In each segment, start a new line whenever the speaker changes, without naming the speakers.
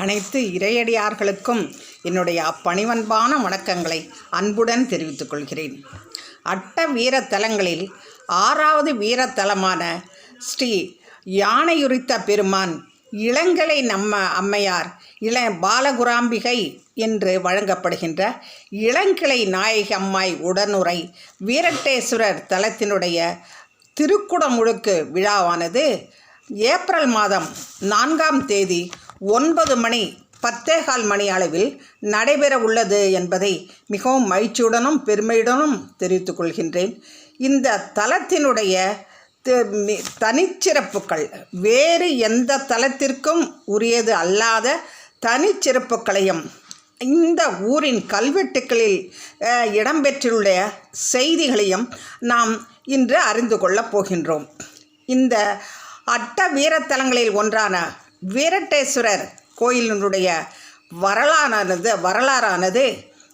அனைத்து இறையடியார்களுக்கும் என்னுடைய பணிவன்பான வணக்கங்களை அன்புடன் தெரிவித்துக் கொள்கிறேன். அட்ட வீரத்தலங்களில் ஆறாவது வீரத்தலமான ஸ்ரீ யானையுரித்த பெருமான் இளங்கலை நம்ம அம்மையார் இள பாலகுராம்பிகை என்று வழங்கப்படுகின்ற இளங்கிளை நாயகி அம்மாய் உடனுரை வீரட்டேஸ்வரர் தலத்தினுடைய திருக்குடமுழுக்கு விழாவானது ஏப்ரல் மாதம் நான்காம் தேதி ஒன்பது மணி பத்தேகால் மணி அளவில் நடைபெற உள்ளது என்பதை மிகவும் மகிழ்ச்சியுடனும் பெருமையுடனும் தெரிவித்துக் கொள்கின்றேன். இந்த தலத்தினுடைய மி- தனிச்சிறப்புகள் வேறு எந்த தலத்திற்கும் உரியது அல்லாத தனிச்சிறப்புகளையும் இந்த ஊரின் கல்வெட்டுக்களில் இடம்பெற்றுள்ள செய்திகளையும் நாம் இன்று அறிந்து கொள்ளப் போகின்றோம். இந்த அட்ட வீரத்தலங்களில் ஒன்றான வீரட்டேஸ்வரர் கோயிலினுடைய வரலாறானது வரலாறானது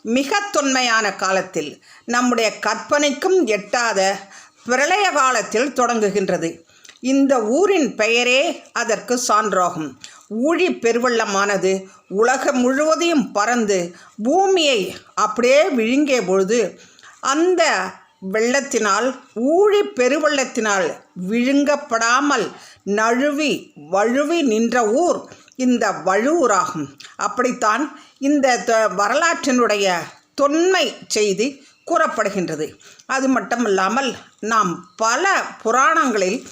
மிக தொன்மையான காலத்தில் நம்முடைய கற்பனைக்கும் எட்டாத பிரளய காலத்தில் தொடங்குகின்றது. இந்த ஊரின் பெயரே அதற்கு சான்றாகும். ஊழி பெருவெள்ளமானது உலகம் முழுவதையும் பறந்து பூமியை அப்படியே விழுங்கிய பொழுது அந்த வெள்ளத்தினால் ஊழி பெருவெள்ளத்தினால் விழுங்கப்படாமல் நழுவி வழுவி நின்ற ஊர் இந்த வழுவூராகும். அப்படித்தான் இந்த த- வரலாற்றினுடைய தொன்மை செய்தி கூறப்படுகின்றது. அது மட்டுமல்லாமல் நாம் பல புராணங்களில்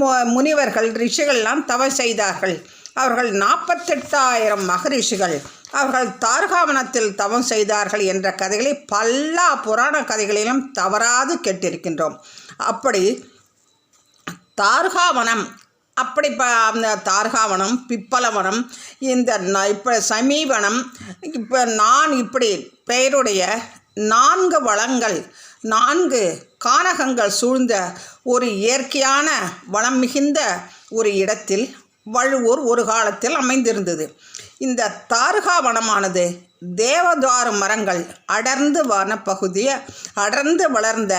மு- முனிவர்கள் ரிஷிகள்லாம் தவம் செய்தார்கள். அவர்கள் நாற்பத்தெட்டாயிரம் மகரிஷிகள். அவர்கள் தார்காவனத்தில் தவம் செய்தார்கள் என்ற கதைகளை பல புராண கதைகளிலும் தவறாது கேட்டிருக்கின்றோம். அப்படி தார்காவனம் அப்படி ப அந்த தார்காவனம் பிப்பலவனம் இந்த ந- இப்போ சமீபனம் இப்போ நான் இப்படி பெயருடைய நான்கு வளங்கள் நான்கு கானகங்கள் சூழ்ந்த ஒரு இயற்கையான வளம் மிகுந்த ஒரு இடத்தில் வழுவூர் ஒரு காலத்தில் அமைந்திருந்தது. இந்த தார்கா வனமானது தேவதாரு மரங்கள் அடர்ந்து வன பகுதியை அடர்ந்து வளர்ந்த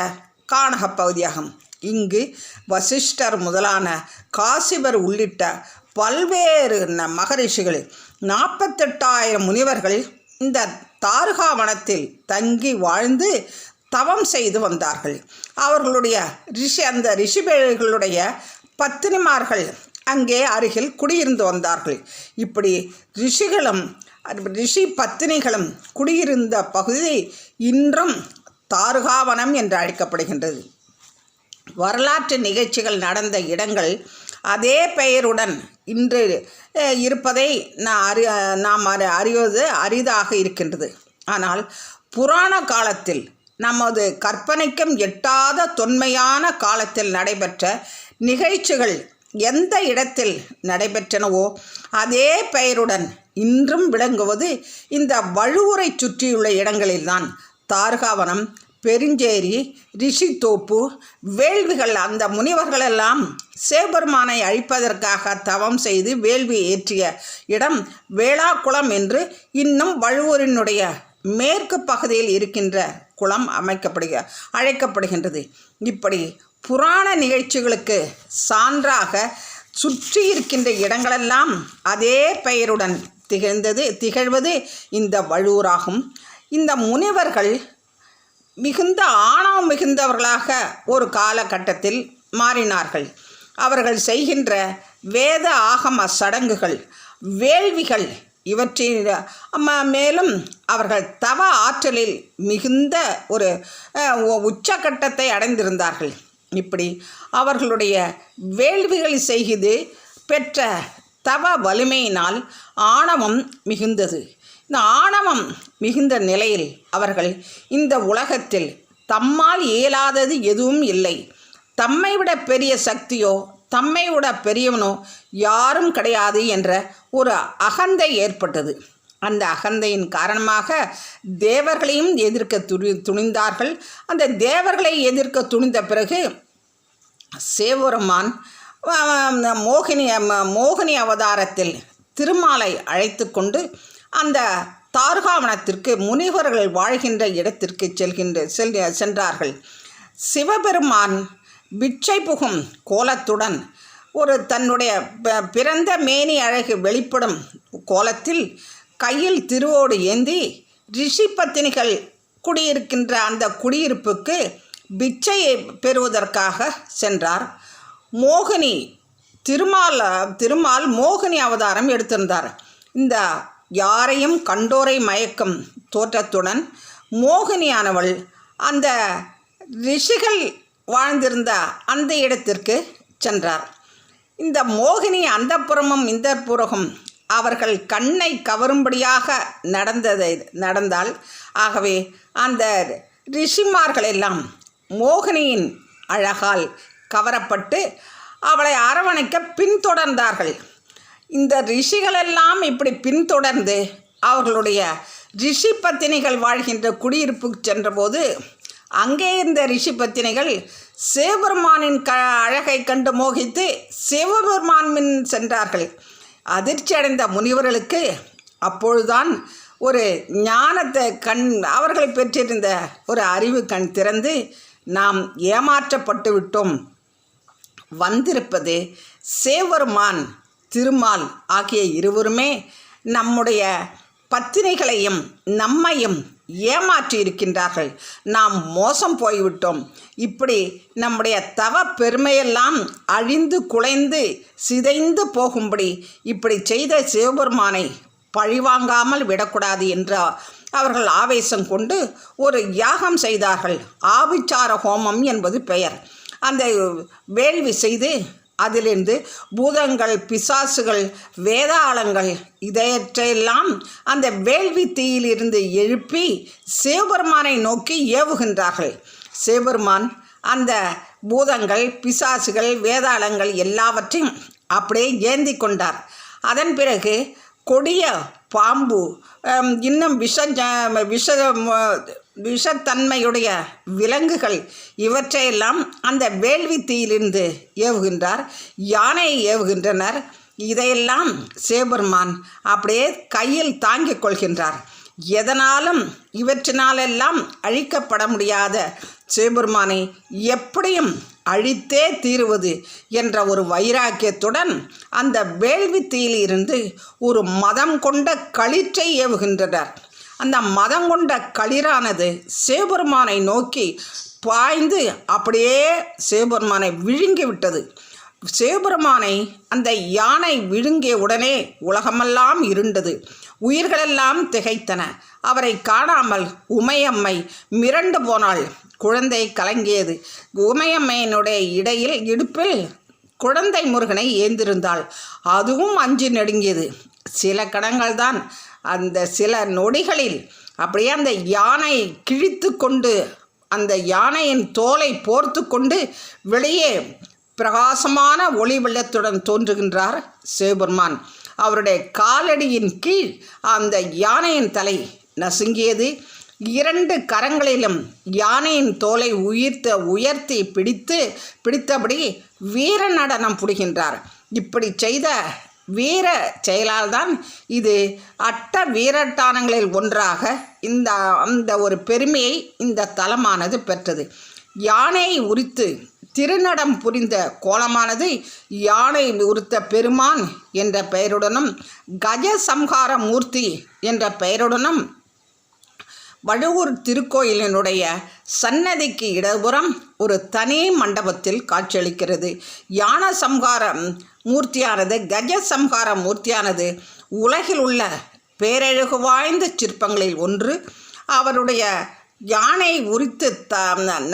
கானக பகுதியாகும். இங்கு வசிஷ்டர் முதலான காசிபர் உள்ளிட்ட பல்வேறு ந- மகரிஷிகள் நாற்பத்தெட்டாயிரம் முனிவர்கள் இந்த தாருகா வனத்தில் தங்கி வாழ்ந்து தவம் செய்து வந்தார்கள். அவர்களுடைய ரிஷி அந்த ரிஷிபேர்களுடைய பத்தினிமார்கள் அங்கே அருகில் குடியிருந்து வந்தார்கள். இப்படி ரிஷிகளும் ரிஷி பத்தினிகளும் குடியிருந்த பகுதி இன்றும் தாருகாவனம் என்று அழைக்கப்படுகின்றது. வரலாற்று நிகழ்ச்சிகள் நடந்த இடங்கள் அதே பெயருடன் இன்று இருப்பதை நான் அறி நாம் அறி அறிவது அரிதாக இருக்கின்றது. ஆனால் புராண காலத்தில் நமது கற்பனைக்கும் எட்டாத தொன்மையான காலத்தில் நடைபெற்ற நிகழ்ச்சிகள் எந்த இடத்தில் நடைபெற்றனவோ அதே பெயருடன் இன்றும் விளங்குவது இந்த வழுவுரை சுற்றியுள்ள இடங்களில்தான். தார்காவனம் பெருஞ்சேரி ரிஷித்தோப்பு வேள்விகள் அந்த முனிவர்களெல்லாம் சேபெருமானை அழிப்பதற்காக தவம் செய்து வேள்வி ஏற்றிய இடம் வேளாக்குளம் என்று இன்னும் வழுவூரினுடைய மேற்கு பகுதியில் இருக்கின்ற குளம் அமைக்கப்படுக அழைக்கப்படுகின்றது. இப்படி புராண நிகழ்ச்சிகளுக்கு சான்றாக சுற்றி இருக்கின்ற இடங்களெல்லாம் அதே பெயருடன் திகழ்ந்தது திகழ்வது இந்த வழுவூராகும். இந்த முனிவர்கள் மிகுந்த ஆணவம் மிகுந்தவர்களாக ஒரு காலகட்டத்தில் மாறினார்கள். அவர்கள் செய்கின்ற வேத ஆகம சடங்குகள் வேள்விகள் இவற்றின் மேலும் அவர்கள் தவ ஆற்றலில் மிகுந்த ஒரு உச்சக்கட்டத்தை அடைந்திருந்தார்கள். இப்படி அவர்களுடைய வேள்விகள் செய்து பெற்ற தவ வலிமையினால் ஆணவம் மிகுந்தது. இந்த ஆணவம் மிகுந்த நிலையில் அவர்கள் இந்த உலகத்தில் தம்மால் இயலாதது எதுவும் இல்லை. தம்மை விட பெரிய சக்தியோ தம்மை விட பெரியவனோ யாரும் கிடையாது என்ற ஒரு அகந்தை ஏற்பட்டது. அந்த அகந்தையின் காரணமாக தேவர்களையும் எதிர்க்க துணி துணிந்தார்கள். அந்த தேவர்களை எதிர்க்க துணிந்த பிறகு சேவரமான் மோகினி ம- மோகினி அவதாரத்தில் திருமாலை அழைத்து கொண்டு அந்த தார்காவனத்திற்கு முனிவர்கள் வாழ்கின்ற இடத்திற்கு செல்கின்ற செல் சென்றார்கள். சிவபெருமான் பிட்சை புகும் கோலத்துடன் ஒரு தன்னுடைய ப- பிறந்த மேனி அழகு வெளிப்படும் கோலத்தில் கையில் திருவோடு ஏந்தி ரிஷி பத்தினிகள் குடியிருக்கின்ற அந்த குடியிருப்புக்கு பிச்சையை பெறுவதற்காக சென்றார். மோகினி திருமால் திருமால் மோகினி அவதாரம் எடுத்திருந்தார். இந்த யாரையும் கண்டோரை மயக்கும் தோற்றத்துடன் மோகினியானவள் அந்த ரிஷிகள் வாழ்ந்திருந்த அந்த இடத்திற்கு சென்றார். இந்த மோகினி அந்தப்புறமும் இந்த புறகும் அவர்கள் கண்ணை கவரும்படியாக நடந்ததை நடந்தால் ஆகவே அந்த ரிஷிமார்கள் எல்லாம் மோகினியின் அழகால் கவரப்பட்டு அவளை அரவணைக்க பின்தொடர்ந்தார்கள். இந்த ரிஷிகளெல்லாம் இப்படி பின்தொடர்ந்து அவர்களுடைய ரிஷி பத்தினிகள் வாழ்கின்ற குடியிருப்புக்கு சென்றபோது அங்கே இருந்த ரிஷி பத்தினிகள் சிவபெருமானின் க அழகை கண்டு மோகித்து சிவபெருமான் மின் சென்றார்கள். அதிர்ச்சி அடைந்த முனிவர்களுக்கு அப்பொழுதுதான் ஒரு ஞானத்தை கண் அவர்கள் பெற்றிருந்த ஒரு அறிவு கண் திறந்து நாம் ஏமாற்றப்பட்டு விட்டோம் வந்திருப்பது சேவருமான் திருமால் ஆகிய இருவருமே நம்முடைய பத்தினிகளையும் நம்மையும் ஏமாற்றி இருக்கின்றார்கள். நாம் மோசம் போய்விட்டோம். இப்படி நம்முடைய தவ பெருமையெல்லாம் அழிந்து குலைந்து சிதைந்து போகும்படி இப்படி செய்த சிவபெருமானை பழிவாங்காமல் விடக்கூடாது என்ற அவர்கள் ஆவேசம் கொண்டு ஒரு யாகம் செய்தார்கள். ஆபிச்சார ஹோமம் என்பது பெயர். அந்த வேள்வி செய்து அதிலிருந்து பூதங்கள் பிசாசுகள் வேதாளங்கள் இதையற்றையெல்லாம் அந்த வேள்வி தீயிலிருந்து எழுப்பி சிவபெருமானை நோக்கி ஏவுகின்றார்கள். சிவபெருமான் அந்த பூதங்கள் பிசாசுகள் வேதாளங்கள் எல்லாவற்றையும் அப்படியே ஏந்தி கொண்டார். அதன் பிறகு கொடிய பாம்பு இன்னும் விஷ விஷ விஷத்தன்மையுடைய விலங்குகள் இவற்றையெல்லாம் அந்த வேள்வி தீயிலிருந்து ஏவுகின்றார் யானையை ஏவுகின்றனர். இதையெல்லாம் சேபெருமான் அப்படியே கையில் தாங்கிக் கொள்கின்றார். எதனாலும் இவற்றினாலெல்லாம் அழிக்கப்பட முடியாத சிவபெருமானை எப்படியும் அழித்தே தீருவது என்ற ஒரு வைராக்கியத்துடன் அந்த வேள்வி தீயிலிருந்து ஒரு மதம் கொண்ட களிற்றை ஏவுகின்றனர். அந்த மதம் கொண்ட களிரானது சிவபெருமானை நோக்கி பாய்ந்து அப்படியே சிவபெருமானை விழுங்கி விட்டது. சிவபெருமானை அந்த யானை விழுங்கிய உடனே உலகமெல்லாம் இருண்டது. உயிர்களெல்லாம் திகைத்தன. அவரை காணாமல் உமையம்மை மிரண்டு போனாள். குழந்தை கலங்கியது. உமையம்மையினுடைய இடையில் இடுப்பில் குழந்தை முருகனை ஏந்திருந்தாள். அதுவும் அஞ்சு நடுங்கியது. சில கணங்கள் தான் அந்த சில நொடிகளில் அப்படியே அந்த யானை கிழித்து கொண்டு அந்த யானையின் தோலை போர்த்து கொண்டு வெளியே பிரகாசமான ஒளி வெள்ளத்துடன் தோன்றுகின்றார் சிவபெருமான். அவருடைய காலடியின் கீழ் அந்த யானையின் தலை நசுங்கியது. இரண்டு கரங்களிலும் யானையின் தோலை உயிர்த்த உயர்த்தி பிடித்து பிடித்தபடி வீர நடனம் புரிகின்றார். இப்படி செய்த வீர செயலால்தான் இது. அட்ட வீரட்டானங்களில் ஒன்றாக இந்த அந்த ஒரு பெருமையை இந்த தலமானது பெற்றது. யானையை உரித்து திருநடம் புரிந்த கோலமானது யானை உரித்த பெருமான் என்ற பெயருடனும் கஜ சம்ஹார மூர்த்தி என்ற பெயருடனும் வழுவூர் திருக்கோயிலினுடைய சன்னதிக்கு இடதுபுறம் ஒரு தனி மண்டபத்தில் காட்சியளிக்கிறது. யான சம்ஹாரம் மூர்த்தியானது கஜ சம்ஹார மூர்த்தியானது உலகில் உள்ள பேரழகு வாய்ந்த சிற்பங்களில் ஒன்று. அவருடைய யானை உரித்து த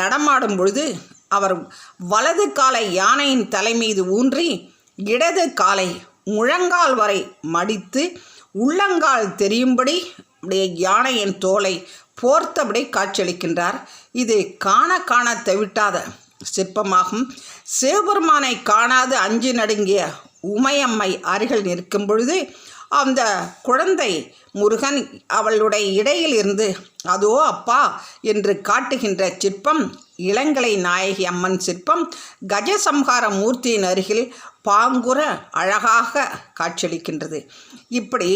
நடமாடும் பொழுது அவர் வலது காலை யானையின் தலை மீது ஊன்றி இடது காலை முழங்கால் வரை மடித்து உள்ளங்கால் தெரியும்படி அப்படியே யானையின் தோலை போர்த்தபடி காட்சியளிக்கின்றார். இது காண காண தவிட்டாத சிற்பமாகும். சிவபெருமானை காணாது அஞ்சு நடுங்கிய உமையம்மை அருகில் நிற்கும் பொழுது அந்த குழந்தை முருகன் அவளுடைய இடையில் இருந்து அதோ அப்பா என்று காட்டுகின்ற சிற்பம் இளங்கலை நாயகி அம்மன் சிற்பம் கஜசம்ஹார மூர்த்தியின் அருகில் பாங்குற அழகாக காட்சியளிக்கின்றது. இப்படி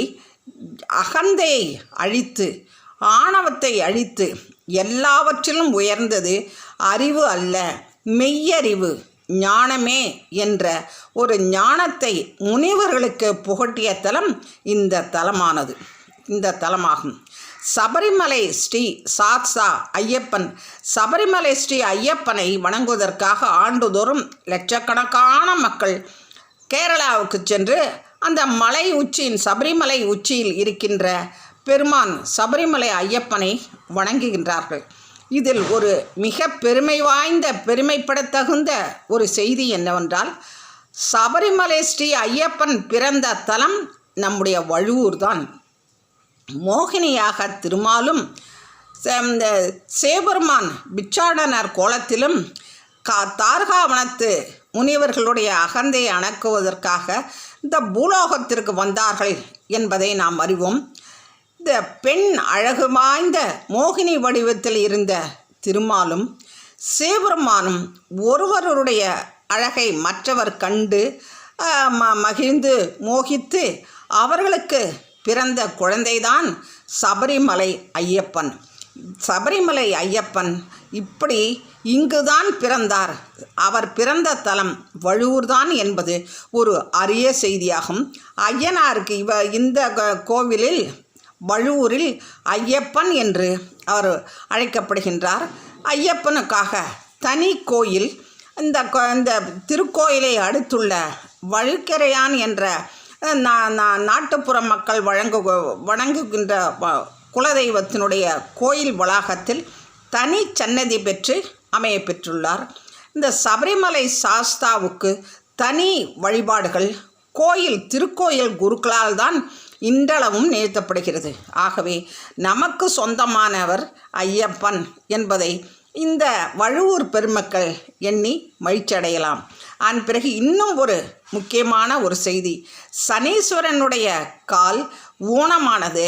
அகந்தையை அழித்து ஆணவத்தை அழித்து எல்லாவற்றிலும் உயர்ந்தது அறிவு அல்ல மெய்யறிவு. ஞானமே என்ற ஒரு ஞானத்தை முனிவர்களுக்கு புகட்டிய தலம் இந்த தலமானது. இந்த தலமாகும். சபரிமலை ஸ்ரீ சாத்சா ஐயப்பன். சபரிமலை ஸ்ரீ ஐயப்பனை வணங்குவதற்காக ஆண்டுதோறும் லட்சக்கணக்கான மக்கள் கேரளாவுக்கு சென்று அந்த மலை உச்சியின் சபரிமலை உச்சியில் இருக்கின்ற பெருமான் சபரிமலை ஐயப்பனை வணங்குகின்றார்கள். இதில் ஒரு மிக பெருமை வாய்ந்த பெருமைப்படத்தகுந்த ஒரு செய்தி என்னவென்றால் சபரிமலை ஸ்ரீ ஐயப்பன் பிறந்த தலம் நம்முடைய வழுவூர் தான். மோகினியாக திருமாலும் இந்த சேபெருமான் பிச்சாடனர் கோலத்திலும் கா தார்காவனத்து முனிவர்களுடைய அகந்தையை அணக்குவதற்காக இந்த பூலோகத்திற்கு வந்தார்கள் என்பதை நாம் அறிவோம். இந்த பெண் அழகு வாய்ந்த மோகினி வடிவத்தில் இருந்த திருமாலும் சிவபெருமானும் ஒருவருடைய அழகை மற்றவர் கண்டு ம- மகிழ்ந்து மோகித்து அவர்களுக்கு பிறந்த குழந்தைதான் சபரிமலை ஐயப்பன். சபரிமலை ஐயப்பன் இப்படி இங்குதான் பிறந்தார். அவர் பிறந்த தலம் வழுவூர்தான் என்பது ஒரு அரிய செய்தியாகும். ஐயனாருக்கு இவ இந்த கோவிலில் வழுவூரில் ஐயப்பன் என்று அவர் அழைக்கப்படுகின்றார். ஐயப்பனுக்காக தனி கோயில் இந்த இந்த திருக்கோயிலை அடுத்துள்ள வழுக்கரையான் என்ற நா- நாட்டுப்புற மக்கள் வழங்கு வணங்குகின்ற வ- குலதெய்வத்தினுடைய கோயில் வளாகத்தில் தனி சன்னதி பெற்று அமைய பெற்றுள்ளார். இந்த சபரிமலை சாஸ்தாவுக்கு தனி வழிபாடுகள் கோயில் திருக்கோயில் குருக்களால் தான் இன்றளவும் நிறுத்தப்படுகிறது. ஆகவே நமக்கு சொந்தமானவர் ஐயப்பன் என்பதை இந்த வழுவூர் பெருமக்கள் எண்ணி மகிழ்ச்சியடையலாம். அதன் பிறகு இன்னும் ஒரு முக்கியமான ஒரு செய்தி. சனீஸ்வரனுடைய கால் ஊனமானது.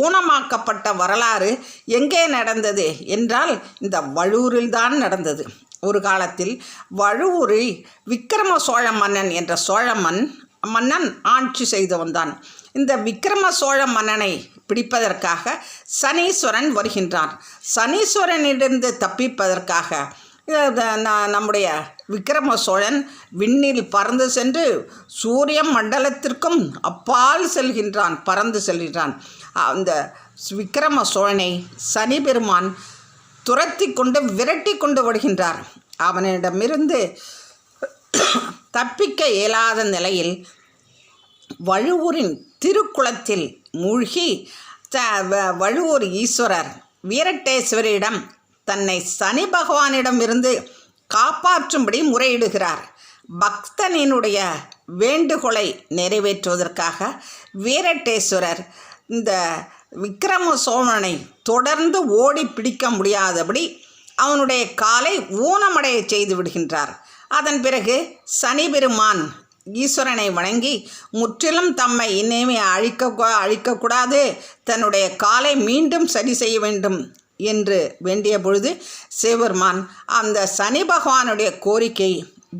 ஊனமாக்கப்பட்ட வரலாறு எங்கே நடந்தது என்றால் இந்த வழுவூரில்தான் நடந்தது. ஒரு காலத்தில் வழுவூரில் விக்கிரம சோழ மன்னன் என்ற சோழ மன் மன்னன் ஆட்சி செய்து வந்தான் இந்த விக்கிரம சோழ மன்னனை பிடிப்பதற்காக சனீஸ்வரன் வருகின்றான். சனீஸ்வரனிடந்து தப்பிப்பதற்காக ந- நம்முடைய விக்கிரம சோழன் விண்ணில் பறந்து சென்று சூரிய மண்டலத்திற்கும் அப்பால் செல்கின்றான் பறந்து செல்கின்றான். அந்த விக்கிரம சோழனை சனி பெருமான் துரத்தி கொண்டு விரட்டி கொண்டு வருகின்றார் அவனிடமிருந்து தப்பிக்க இயலாத நிலையில் வழுவூரின் திருக்குளத்தில் மூழ்கி த- வ- வழுவூர் ஈஸ்வரர் வீரட்டேஸ்வரியிடம் தன்னை சனி பகவானிடமிருந்து காப்பாற்றும்படி முறையிடுகிறார். பக்தனினுடைய வேண்டுகோளை நிறைவேற்றுவதற்காக வீரட்டேஸ்வரர் இந்த விக்கிரம சோழனை தொடர்ந்து ஓடி பிடிக்க முடியாதபடி அவனுடைய காலை ஊனமடைய செய்து விடுகின்றார். அதன் பிறகு சனி பெருமான் ஈஸ்வரனை வணங்கி முற்றிலும் தம்மை இனிமே அழிக்க அழிக்கக்கூடாது. தன்னுடைய காலை மீண்டும் சரி செய்ய வேண்டும் என்று வேண்டிய பொழுது சிவபெருமான் அந்த சனி பகவானுடைய கோரிக்கை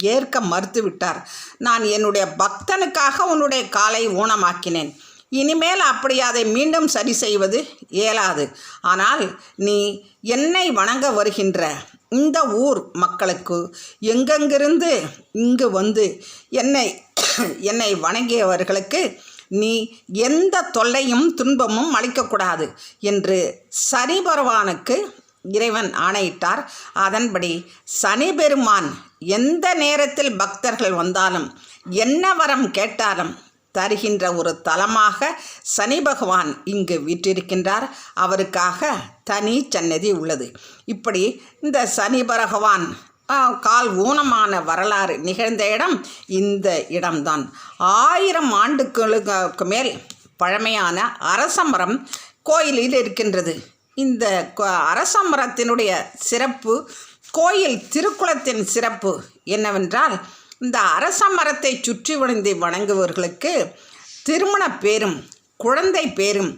ஏற்க மறுத்துவிட்டார். நான் என்னுடைய பக்தனுக்காக உன்னுடைய காலை ஊனமாக்கினேன். இனிமேல் அப்படி அதை மீண்டும் சரி செய்வது இயலாது. ஆனால் நீ என்னை வணங்க வருகின்ற இந்த ஊர் மக்களுக்கு எங்கெங்கிருந்து இங்கு வந்து என்னை என்னை வணங்கியவர்களுக்கு நீ எந்த தொல்லையும் துன்பமும் அளிக்கக்கூடாது என்று சனி பகவானுக்கு இறைவன் ஆணையிட்டார். அதன்படி சனி பெருமான் எந்த நேரத்தில் பக்தர்கள் வந்தாலும் என்ன வரம் கேட்டாலும் தருகின்ற ஒரு தலமாக சனி பகவான் இங்கு வீற்றிருக்கின்றார். அவருக்காக தனி சன்னதி உள்ளது. இப்படி இந்த சனி பகவான் கால் ஊனமான வரலாறு நிகழ்ந்த இடம் இந்த இடம்தான். ஆயிரம் ஆண்டுகளுக்கு மேல் பழமையான அரச மரம் கோயிலில் இருக்கின்றது. இந்த அரசமரத்தினுடைய அரச மரத்தினுடைய சிறப்பு கோயில் திருக்குளத்தின் சிறப்பு என்னவென்றால் இந்த அரச மரத்தை சுற்றி வளைந்து வணங்குவர்களுக்கு திருமண பேரும் குழந்தை பேரும்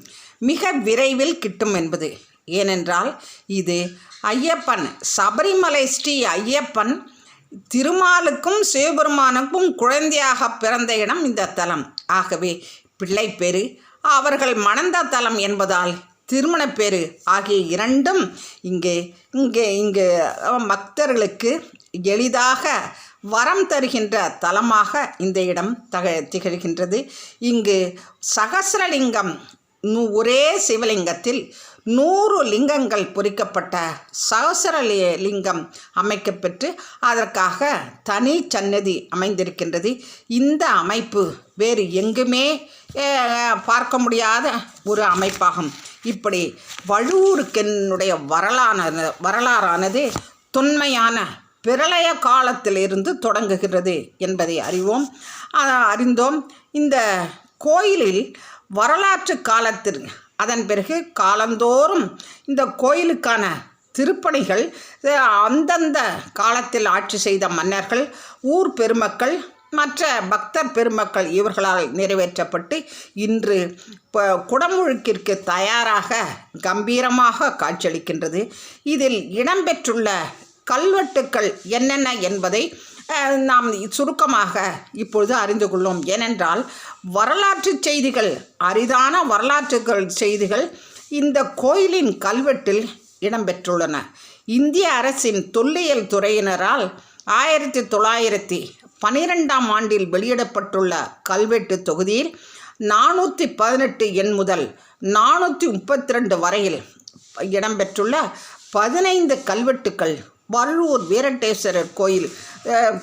மிக விரைவில் கிட்டும் என்பது. ஏனென்றால் இது ஐயப்பன் சபரிமலை ஸ்ரீ ஐயப்பன் திருமாலுக்கும் சிவபெருமானுக்கும் குழந்தையாக பிறந்த இடம் இந்த தலம். ஆகவே பிள்ளைப்பேறு அவர்கள் மணந்த தலம் என்பதால் திருமணப்பேறு ஆகிய இரண்டும் இங்கே இங்கே இங்கு பக்தர்களுக்கு எளிதாக வரம் தருகின்ற தலமாக இந்த இடம் தக திகழ்கின்றது. இங்கு சகசிரலிங்கம் ஒரே சிவலிங்கத்தில் நூறு லிங்கங்கள் பொறிக்கப்பட்ட சகசரலிய லிங்கம் அமைக்கப்பெற்று அதற்காக தனி சன்னதி அமைந்திருக்கின்றது. இந்த அமைப்பு வேறு எங்குமே பார்க்க முடியாத ஒரு அமைப்பாகும். இப்படி வழுவூருக்கென்னுடைய வரலான வரலாறானது தொன்மையான பிரளய காலத்திலிருந்து தொடங்குகிறது என்பதை அறிவோம். அறிந்தோம். இந்த கோயிலில் வரலாற்று காலத்தில் அதன் பிறகு காலந்தோறும் இந்த கோயிலுக்கான திருப்பணிகள் அந்தந்த காலத்தில் ஆட்சி செய்த மன்னர்கள் ஊர் பெருமக்கள் மற்ற பக்தர் பெருமக்கள் இவர்களால் நிறைவேற்றப்பட்டு இன்று இப்போ குடமுழுக்கிற்கு தயாராக கம்பீரமாக காட்சியளிக்கின்றது. இதில் இடம்பெற்றுள்ள கல்வெட்டுக்கள் என்னென்ன என்பதை நாம் சுருக்கமாக இப்பொழுது அறிந்து கொள்ளும். ஏனென்றால் வரலாற்று செய்திகள் அரிதான வரலாற்றுகள் செய்திகள் இந்த கோயிலின் கல்வெட்டில் இடம்பெற்றுள்ளன. இந்திய அரசின் தொல்லியல் துறையினரால் ஆயிரத்தி தொள்ளாயிரத்தி பனிரெண்டாம் ஆண்டில் வெளியிடப்பட்டுள்ள கல்வெட்டு தொகுதியில் நானூற்றி பதினெட்டு எண் முதல் நானூற்றி முப்பத்தி ரெண்டு வரையில் இடம்பெற்றுள்ள பதினைந்து கல்வெட்டுக்கள் வள்ளூர் வீரட்டேஸ்வரர் கோயில்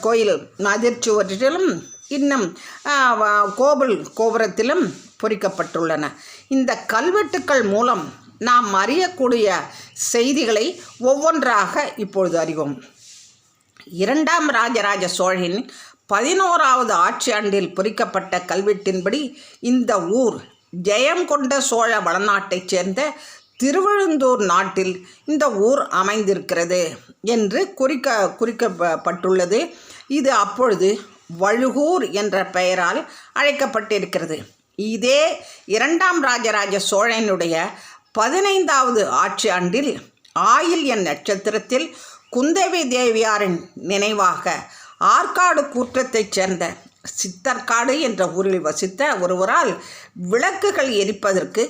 கோயில் மதிர்ச்சுவற்றிலும் இன்னும் அஹ், கோவில் கோபுரத்திலும் பொறிக்கப்பட்டுள்ளன. இந்த கல்வெட்டுக்கள் மூலம் நாம் அறியக்கூடிய செய்திகளை ஒவ்வொன்றாக இப்பொழுது அறிவோம். இரண்டாம் ராஜராஜ சோழனின் பதினோராவது ஆட்சி ஆண்டில் பொறிக்கப்பட்ட கல்வெட்டின்படி இந்த ஊர் ஜெயம் கொண்ட சோழ வளநாட்டைச் சேர்ந்த திருவழுந்தூர் நாட்டில் இந்த ஊர் அமைந்திருக்கிறது என்று குறிக்க குறிக்கப்பட்டுள்ளது. இது அப்பொழுது வழுகூர் என்ற பெயரால் அழைக்கப்பட்டிருக்கிறது. இதே இரண்டாம் ராஜராஜ சோழனுடைய பதினைந்தாவது ஆட்சி ஆண்டில் ஆயில் என் நட்சத்திரத்தில் குந்தவி தேவியாரின் நினைவாக ஆற்காடு கூற்றத்தைச் சேர்ந்த சித்தர்காடு என்ற ஊரில் வசித்த ஒருவரால் விளக்குகள் எரிப்பதற்கு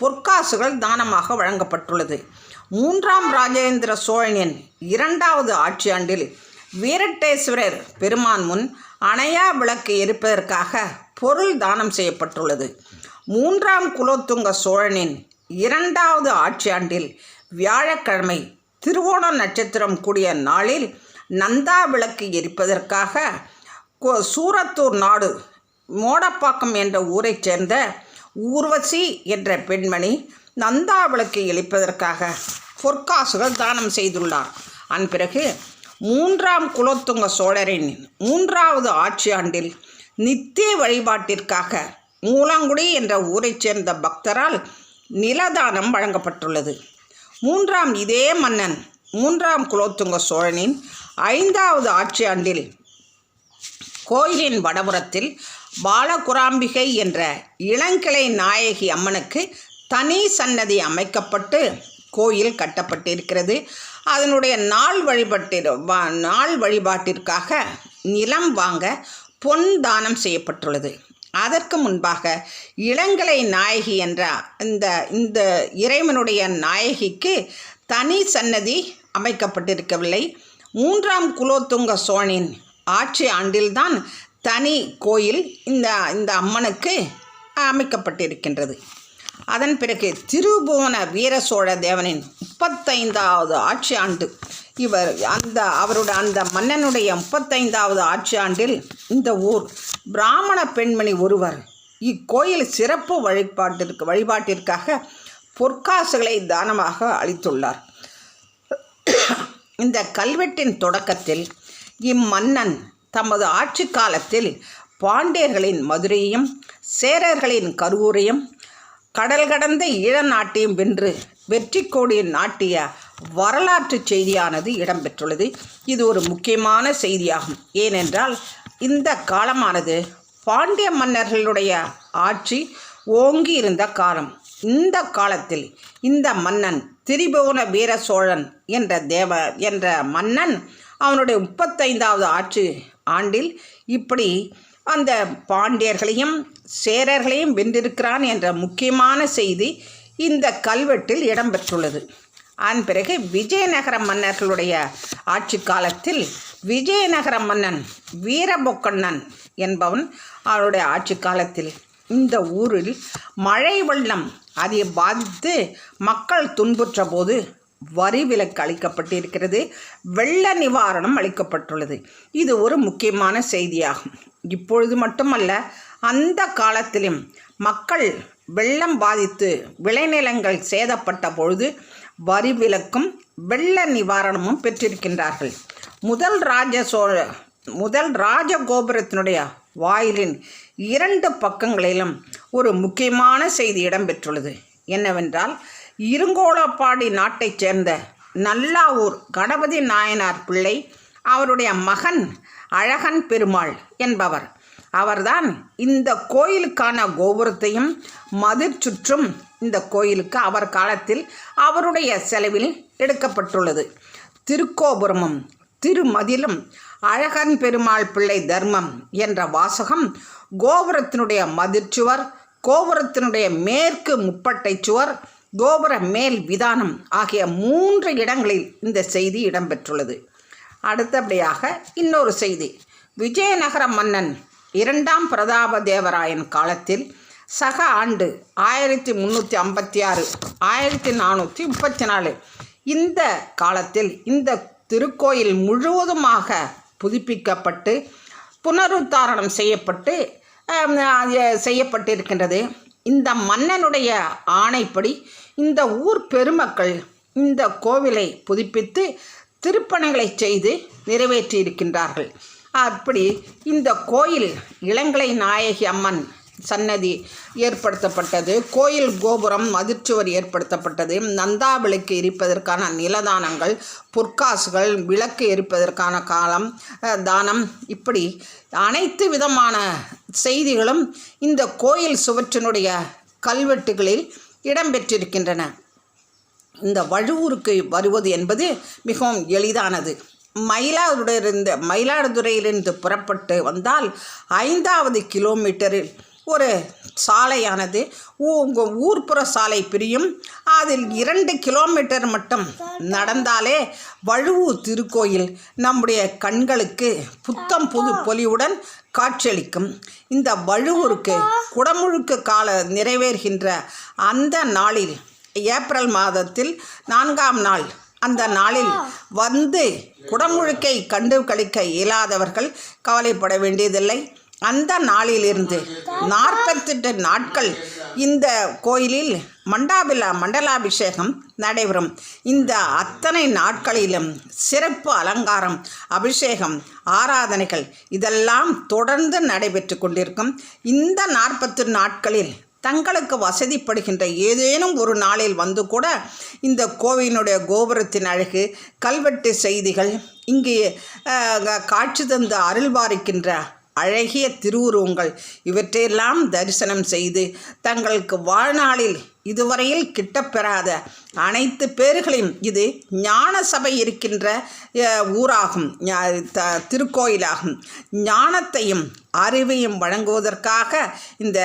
பொற்காசுகள் தானமாக வழங்கப்பட்டுள்ளது. மூன்றாம் ராஜேந்திர சோழனின் இரண்டாவது ஆட்சியாண்டில் வீரட்டேஸ்வரர் பெருமான் முன் அணையா விளக்கு எரிப்பதற்காக பொருள் தானம் செய்யப்பட்டுள்ளது. மூன்றாம் குலோத்துங்க சோழனின் இரண்டாவது ஆட்சியாண்டில் வியாழக்கிழமை திருவோண நட்சத்திரம் கூடிய நாளில் நந்தா விளக்கு எரிப்பதற்காக கோ- சூரத்தூர் நாடு மோடப்பாக்கம் என்ற ஊரைச் சேர்ந்த ஊர்வசி என்ற பெண்மணி நந்தாவளுக்கு எளிப்பதற்காக பொற்காசுகள் தானம் செய்துள்ளார். அன்பிறகு மூன்றாம் குலோத்துங்க சோழரின் மூன்றாவது ஆட்சி ஆண்டில் நித்திய வழிபாட்டிற்காக மூலாங்குடி என்ற ஊரைச் சேர்ந்த பக்தரால் நிலதானம் வழங்கப்பட்டுள்ளது. மூன்றாம் இதே மன்னன் மூன்றாம் குலோத்துங்க சோழனின் ஐந்தாவது ஆட்சி ஆண்டில் கோயிலின் வடபுறத்தில் பாலகுராம்பிகை என்ற இளங்கிளை நாயகி அம்மனுக்கு தனி சன்னதி அமைக்கப்பட்டு கோயில் கட்டப்பட்டிருக்கிறது. அதனுடைய நாள் வழிபட்டு நாள் வழிபாட்டிற்காக நிலம் வாங்க பொன் தானம் செய்யப்பட்டுள்ளது. அதற்கு முன்பாக இளங்கலை நாயகி என்ற இந்த இந்த இறைவனுடைய நாயகிக்கு தனி சன்னதி அமைக்கப்பட்டிருக்கவில்லை. மூன்றாம் குலோத்துங்க சோழனின் ஆட்சி ஆண்டில்தான் தனி கோயில் இந்த இந்த அம்மனுக்கு அமைக்கப்பட்டிருக்கின்றது. அதன் பிறகு திருபுவன வீர சோழ தேவனின் முப்பத்தைந்தாவது ஆட்சி ஆண்டு இவர் அந்த அவருடைய அந்த மன்னனுடைய முப்பத்தைந்தாவது ஆட்சி ஆண்டில் இந்த ஊர் பிராமண பெண்மணி ஒருவர் இக்கோயில் சிறப்பு வழிபாட்டிற்கு வழிபாட்டிற்காக பொற்காசுகளை தானமாக அளித்துள்ளார். இந்த கல்வெட்டின் தொடக்கத்தில் இம்மன்னன் தமது ஆட்சி காலத்தில் பாண்டியர்களின் மதுரையையும் சேரர்களின் கரூரையும் கடல் கடந்த ஈழ நாட்டையும் வென்று வெற்றி கொடியை நாட்டிய வரலாற்று செய்தியானது இடம்பெற்றுள்ளது. இது ஒரு முக்கியமான செய்தியாகும். ஏனென்றால் இந்த காலமானது பாண்டிய மன்னர்களுடைய ஆட்சி ஓங்கி இருந்த காலம். இந்த காலத்தில் இந்த மன்னன் திரிபுவன வீர சோழன் என்ற தேவ என்ற மன்னன் அவனுடைய முப்பத்தைந்தாவது ஆட்சி ஆண்டில் இப்படி அந்த பாண்டியர்களையும் சேரர்களையும் வென்றிருக்கிறான் என்ற முக்கியமான செய்தி இந்த கல்வெட்டில் இடம்பெற்றுள்ளது. அதன் பிறகு விஜயநகர மன்னர்களுடைய ஆட்சி காலத்தில் விஜயநகர மன்னன் வீரபொக்கண்ணன் என்பவன் அவருடைய ஆட்சி காலத்தில் இந்த ஊரில் மழை வெள்ளம் அதை பாதித்து மக்கள் துன்புற்ற போது வரி விலக்கு அளிக்கப்பட்டிருக்கிறது. வெள்ள நிவாரணம் அளிக்கப்பட்டுள்ளது. இது ஒரு முக்கியமான செய்தியாகும். இப்பொழுது மட்டுமல்ல அந்த காலத்திலும் மக்கள் வெள்ளம் பாதித்து விளைநிலங்கள் சேதப்பட்ட பொழுது வரி விலக்கும் வெள்ள நிவாரணமும் பெற்றிருக்கின்றார்கள். முதல் ராஜ சோழ முதல் ராஜகோபுரத்தினுடைய வாயிலின் இரண்டு பக்கங்களிலும் ஒரு முக்கியமான செய்தி இடம்பெற்றுள்ளது. என்னவென்றால் இருங்கோளப்பாடி நாட்டைச் சேர்ந்த நல்லாவூர் கணபதி நாயனார் பிள்ளை அவருடைய மகன் அழகன் பெருமாள் என்பவர். அவர்தான் இந்த கோயிலுக்கான கோபுரத்தையும் மதிர் சுற்றும் இந்த கோயிலுக்கு அவர் காலத்தில் அவருடைய செலவில் எடுக்கப்பட்டுள்ளது. திருக்கோபுரமும் திருமதிலும் அழகன் பெருமாள் பிள்ளை தர்மம் என்ற வாசகம் கோபுரத்தினுடைய மதிர்ச்சுவர் கோபுரத்தினுடைய மேற்கு முப்பட்டை சுவர் கோபுர மேல் விதானம் ஆகிய மூன்று இடங்களில் இந்த செய்தி இடம்பெற்றுள்ளது. அடுத்தபடியாக இன்னொரு செய்தி. விஜயநகர மன்னன் இரண்டாம் பிரதாப தேவராயன் காலத்தில் சக ஆண்டு ஆயிரத்தி முந்நூற்றி ஐம்பத்தி ஆறு ஆயிரத்தி நானூற்றி முப்பத்தி நாலு. இந்த காலத்தில் இந்த திருக்கோயில் முழுவதுமாக புதுப்பிக்கப்பட்டு புனருத்தாரணம் செய்யப்பட்டு செய்யப்பட்டிருக்கின்றது. இந்த மன்னனுடைய ஆணைப்படி இந்த ஊர் பெருமக்கள் இந்த கோவிலை புதுப்பித்து திருப்பணிகளை செய்து நிறைவேற்றியிருக்கின்றார்கள். அப்படி இந்த கோயில் இளங்கலை நாயகி அம்மன் சன்னதி ஏற்படுத்தப்பட்டது கோயில் கோபுரம் மதிர்ச்சுவர் ஏற்படுத்தப்பட்டது நந்தா விளக்கு எரிப்பதற்கான நிலதானங்கள் பொற்காசுகள் விளக்கு எரிப்பதற்கான காலம் தானம் இப்படி அனைத்து விதமான செய்திகளும் இந்த கோயில் சுவற்றினுடைய கல்வெட்டுகளில் இடம்பெற்றிருக்கின்றன. இந்த வழுவூருக்கு வருவது என்பது மிகவும் எளிதானது. மயிலாடுதுறையிலிருந்து மயிலாடுதுறையிலிருந்து புறப்பட்டு வந்தால் ஐந்தாவது கிலோமீட்டரில் ஒரு சாலையானது. உங்கள் ஊர்ப்புற சாலை பிரியும். அதில் இரண்டு கிலோமீட்டர் மட்டும் நடந்தாலே வழுவூர் திருக்கோயில் நம்முடைய கண்களுக்கு புத்தம் புது பொலிவுடன் காட்சியளிக்கும். இந்த வழுவூருக்கு குடமுழுக்கு கால நிறைவேறுகின்ற அந்த நாளில் ஏப்ரல் மாதத்தில் நான்காம் நாள் அந்த நாளில் வந்து குடமுழுக்கை கண்டு கழிக்க இயலாதவர்கள் கவலைப்பட வேண்டியதில்லை. அந்த நாளிலிருந்து நாற்பத்தெட்டு நாட்கள் இந்த கோயிலில் மண்டாபிலா மண்டலாபிஷேகம் நடைபெறும். இந்த அத்தனை நாட்களிலும் சிறப்பு அலங்காரம் அபிஷேகம் ஆராதனைகள் இதெல்லாம் தொடர்ந்து நடைபெற்று கொண்டிருக்கும். இந்த நாற்பத்து நாட்களில் தங்களுக்கு வசதிப்படுகின்ற ஏதேனும் ஒரு நாளில் வந்து கூட இந்த கோவிலினுடைய கோபுரத்தின் அழகு கல்வெட்டு செய்திகள் இங்கே காட்சி தந்து அருள்வாரிக்கின்ற அழகிய திருவுருவங்கள். இவற்றையெல்லாம் தரிசனம் செய்து தங்களுக்கு வாழ்நாளில் இதுவரையில் கிட்டப்பெறாத அனைத்து பேர்களையும் இது ஞான சபை இருக்கின்ற ஊராகும் த- திருக்கோயிலாகும். ஞானத்தையும் அறிவையும் வழங்குவதற்காக இந்த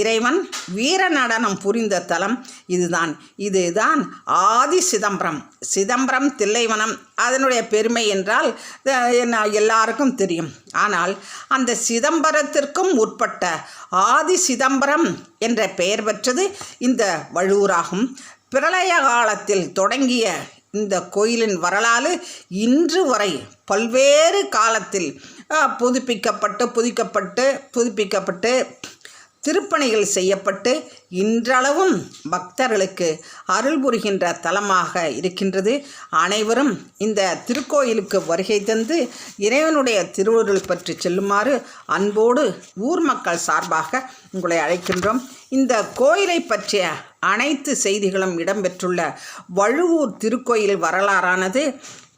இறைவன் வீர நடனம் புரிந்த தலம் இதுதான். இதுதான் ஆதி சிதம்பரம். சிதம்பரம் தில்லைவனம் அதனுடைய பெருமை என்றால் எல்லாருக்கும் தெரியும். ஆனால் அந்த சிதம்பரத்திற்கும் உட்பட்ட ஆதி சிதம்பரம் என்ற பெயர் பெற்றது இந்த வழுவூராகும். பிரளய காலத்தில் தொடங்கிய இந்த கோயிலின் வரலாறு இன்று வரை பல்வேறு காலத்தில் புதுப்பிக்கப்பட்டு புதுக்கப்பட்டு புதுப்பிக்கப்பட்டு திருப்பணிகள் செய்யப்பட்டு இன்றளவும் பக்தர்களுக்கு அருள் புரிகின்ற தலமாக இருக்கின்றது. அனைவரும் இந்த திருக்கோயிலுக்கு வருகை தந்து இறைவனுடைய திருவருள் பற்றி செல்லுமாறு அன்போடு ஊர் மக்கள் சார்பாக உங்களை அழைக்கின்றோம். இந்த கோயிலை பற்றிய அனைத்து செய்திகளும் இடம்பெற்றுள்ள வழுவூர் திருக்கோயில் வரலாறானது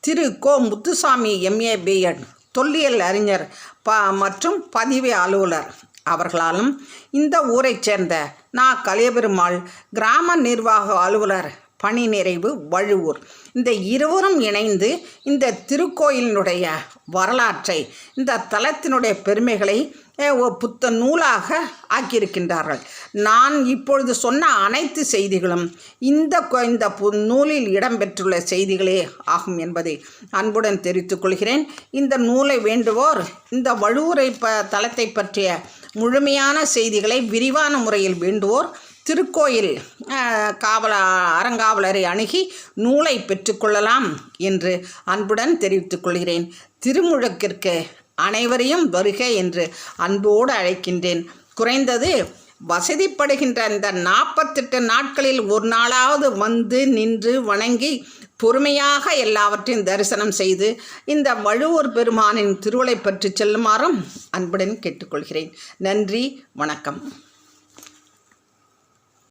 திரு கோ முத்துசாமி எம்ஏ பிஎட் தொல்லியல் அறிஞர் ப மற்றும் பதிவு அலுவலர் அவர்களாலும் இந்த ஊரைச் சேர்ந்த நா. கலியபெருமாள் கிராம நிர்வாக அலுவலர் பணி நிறைவு வழுவூர். இந்த இருவரும் இணைந்து இந்த திருக்கோயிலினுடைய வரலாற்றை இந்த தலத்தினுடைய பெருமைகளை புத்த நூலாக ஆக்கியிருக்கின்றார்கள். நான் இப்பொழுது சொன்ன அனைத்து செய்திகளும் இந்த இந்த பு நூலில் இடம்பெற்றுள்ள செய்திகளே ஆகும் என்பதை அன்புடன் தெரிவித்துக் கொள்கிறேன். இந்த நூலை வேண்டுவோர் இந்த வழுவுரை ப தளத்தை பற்றிய முழுமையான செய்திகளை விரிவான முறையில் வேண்டுவோர் திருக்கோயில் காவல அறங்காவலரை அணுகி நூலை பெற்றுக்கொள்ளலாம் என்று அன்புடன் தெரிவித்துக் கொள்கிறேன். திருமுழக்கிற்கு அனைவரையும் வருக என்று அன்போடு அழைக்கின்றேன். குறைந்தது வசதிப்படுகின்ற இந்த நாற்பத்தெட்டு நாட்களில் ஒரு நாளாவது வந்து நின்று வணங்கி பொறுமையாக எல்லாவற்றையும் தரிசனம் செய்து இந்த வழுவூர் பெருமானின் திருவளை பற்றி செல்லுமாறும் அன்புடன் கேட்டுக்கொள்கிறேன். நன்றி வணக்கம்.